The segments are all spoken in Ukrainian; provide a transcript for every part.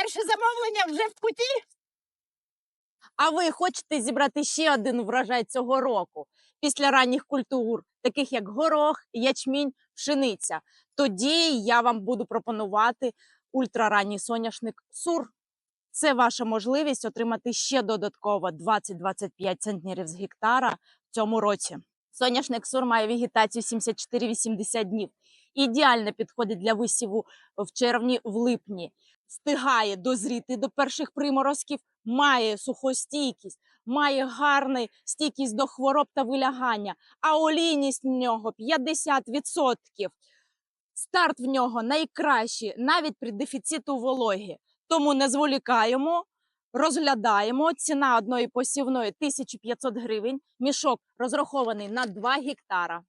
Перше замовлення вже в путі. А ви хочете зібрати ще один врожай цього року після ранніх культур, таких як горох, ячмінь, пшениця? Тоді я вам буду пропонувати ультраранній соняшник СУР. Це ваша можливість отримати ще додатково 20-25 центнерів з гектара в цьому році. Соняшник СУР має вегетацію 74-80 днів. Ідеально підходить для висіву в червні, в липні. Встигає дозріти до перших приморозків, має сухостійкість, має гарну стійкість до хвороб та вилягання, а олійність в нього 50%. Старт в нього найкращий навіть при дефіциту вологи. Тому не зволікаємо, розглядаємо. Ціна одної посівної 1500 гривень. Мішок розрахований на 2 гектара.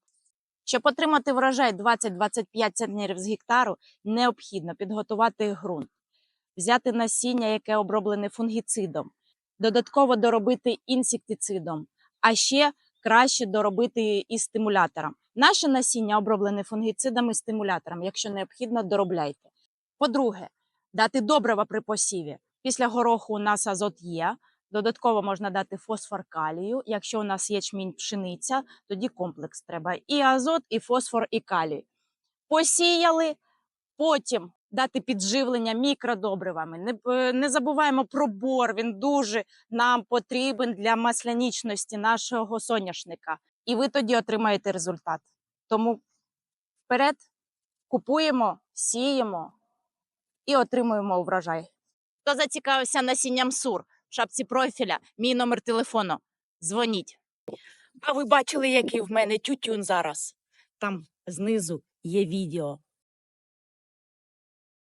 Щоб отримати врожай 20-25 центнерів з гектару, необхідно підготувати ґрунт, взяти насіння, яке оброблене фунгіцидом, додатково доробити інсектицидом, а ще краще доробити і стимулятором. Наше насіння оброблене фунгіцидом і стимулятором. Якщо необхідно, доробляйте. По-друге, дати добрива при посіві. Після гороху у нас азот є. Додатково можна дати фосфор калію. Якщо у нас ячмінь пшениця, тоді комплекс треба. І азот, і фосфор, і калій. Посіяли, потім дати підживлення мікродобривами. Не, е, не забуваємо про бор. Він дуже нам потрібен для маслянічності нашого соняшника. І ви тоді отримаєте результат. Тому вперед купуємо, сіємо і отримуємо врожай. Хто зацікавився насінням сур шапці профіля, мій номер телефону. Дзвоніть. А ви бачили, який в мене тютюн зараз? Там знизу є відео.